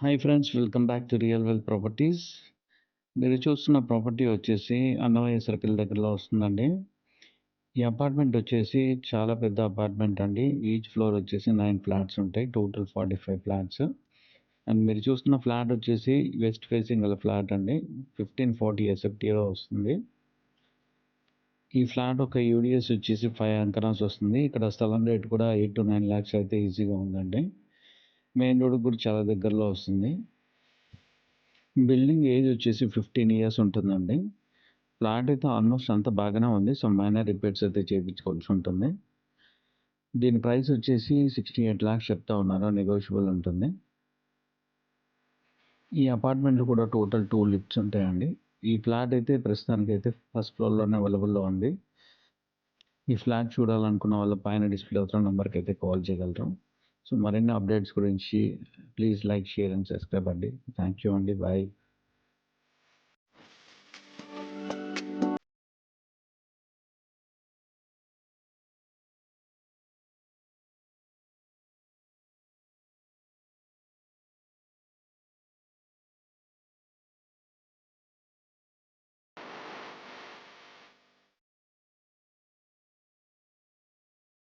Hi friends welcome back to real well properties. మీరు చూస్తున్న property వచ్చేసి అన్నవయ్య సర్కిల్ దగ్గరలో వస్తుందండి. ఈ అపార్ట్మెంట్ వచ్చేసి చాలా పెద్ద అపార్ట్మెంట్ అండి. ఈచ్ ఫ్లోర్ వచ్చేసి నైన్ ఫ్లాట్స్ ఉంటాయి total forty five flats. And మీరు చూస్తున్న ఫ్లాట్ వచ్చేసి వెస్ట్ ఫేసింగ్ గల ఫ్లాట్ అండి ఫిఫ్టీన్ ఫార్టీ ఎస్ఎఫ్టీలో వస్తుంది. ఈ ఫ్లాట్ ఒక యూడిఎస్ వచ్చేసి ఫైవ్ అంకరాస్ వస్తుంది. ఇక్కడ స్థలం రేట్ కూడా ఎయిట్ టు నైన్ ల్యాక్స్ అయితే ఈజీగా ఉందండి. మెయిన్ రోడ్ కూడా చాలా దగ్గరలో వస్తుంది. బిల్డింగ్ ఏజ్ వచ్చేసి ఫిఫ్టీన్ ఇయర్స్ ఉంటుందండి. ఫ్లాట్ అయితే ఆల్మోస్ట్ అంత బాగానే ఉంది. సో మైనర్ రిపేర్స్ అయితే చేయించుకోవాల్సి ఉంటుంది. దీని ప్రైస్ వచ్చేసి సిక్స్టీ ఎయిట్ ల్యాక్స్ చెప్తా ఉన్నారు. నెగోషియబుల్ ఉంటుంది. ఈ అపార్ట్మెంట్లు కూడా టోటల్ టూ లిఫ్ట్స్ ఉంటాయండి. ఈ ఫ్లాట్ అయితే ప్రస్తుతానికి అయితే ఫస్ట్ ఫ్లోర్లోనే అవైలబుల్లో ఉంది. ఈ ఫ్లాట్ చూడాలనుకున్న వాళ్ళ పైన డిస్ప్లే అవుతున్న నెంబర్కి అయితే కాల్ చేయగలరు. సో మరిన్ని అప్డేట్స్ గురించి please like share and subscribe అండి. థ్యాంక్ యూ అండి. బాయ్.